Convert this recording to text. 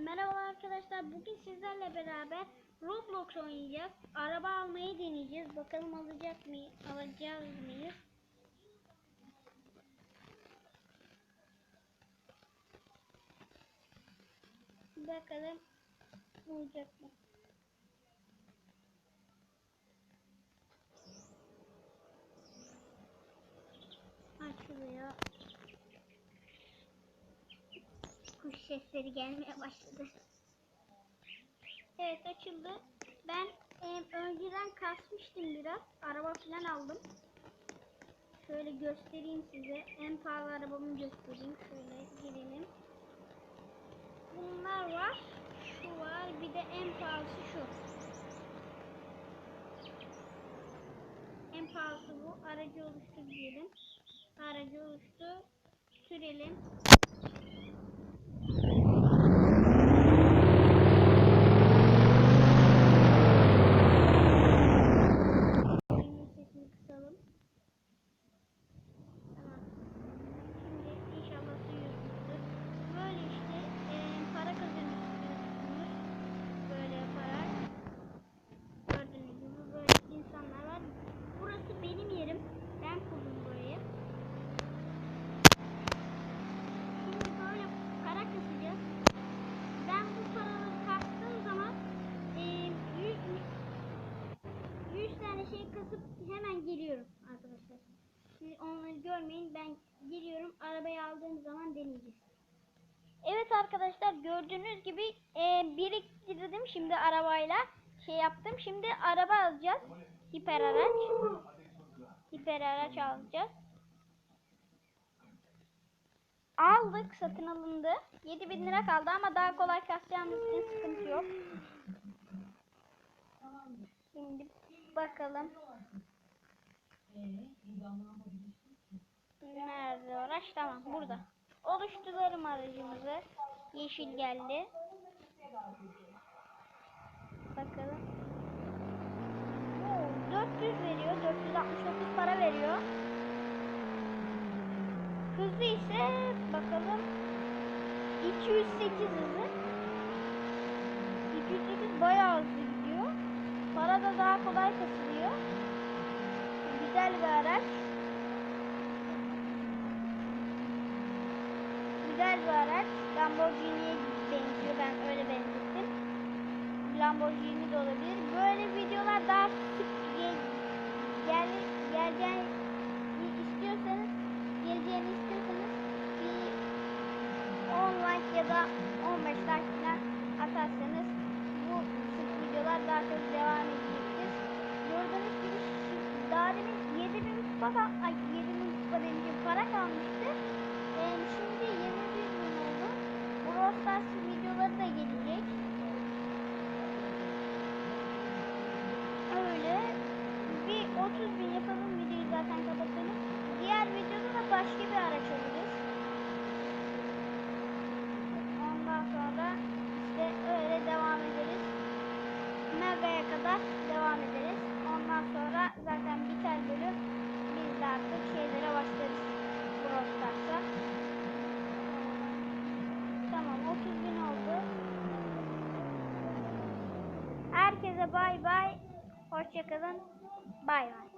merhaba arkadaşlar. Bugün sizlerle beraber Roblox oynayacağız. Araba almayı deneyeceğiz. Bakalım alacak mı? Alacağız mıyız? Bakalım olacak mı? Sesleri gelmeye başladı. Evet açıldı. Ben em, önceden kasmıştım biraz. Araba falan aldım. Şöyle göstereyim size. En pahalı arabamı göstereyim. Şöyle girelim. Bunlar var. Şu var. Bir de en pahalısı şu. En pahalısı bu. Aracı oluştur diyelim. Aracı oluştu. Sürelim. Oyunun sesini kısalım. Tamam. Şimdi inşallah duyuyorsunuzdur. Böyle işte eee, para kazanıyorsunuz. Böyle yaparak. Gördüğünüz gibi böyle insanlar var. Burası benim yerim. Ben kurdum burayı. Şimdi böyle para kasacağız. Ben bu paraları kastığım zaman eee 100, 100 kasıp hemen geliyorum arkadaşlar. Siz onları görmeyin. Ben geliyorum. Arabayı aldığım zaman deneyeceğiz. Evet arkadaşlar gördüğünüz gibi e, biriktirdim şimdi arabayla şey yaptım. Şimdi araba alacağız. Hiper araç. Hiper araç alacağız. Aldık satın alındı. 7000 lira kaldı ama daha kolay kasacağımız için sıkıntı yok. Şimdi bakalım. Nerede araç? Tamam burada. Oluşturalım aracımızı. Yeşil geldi. Bakalım. Oo, 400 veriyor. 469 para veriyor. Hızı ise bakalım 208 hızı. 208 bayağı hızlı gidiyor. Para da daha kolay kasılıyor. Güzel bir araç. Güzel bir araç. Lamborghini'ye benziyor. Ben öyle benzettim. Lamborghini de olabilir. Böyle videolar daha sık gel, gel, geleceğini istiyorsanız geleceğini istiyorsanız bir 10 like ya da 15 like atarsanız bu sık videolar daha çok devam edecektir. Gördüğünüz gibi daha demin 7000 kupa, ay 7000 kupa demişim para kalmıştı. Ee, şimdi 21 bin oldu. Brawl Stars videoları da gelecek. Öyle. Bir 30 bin yapalım videoyu zaten kapatalım. Diğer videoda da başka bir araç alırız. Herkese bay bay. Hoşçakalın. Bay bay.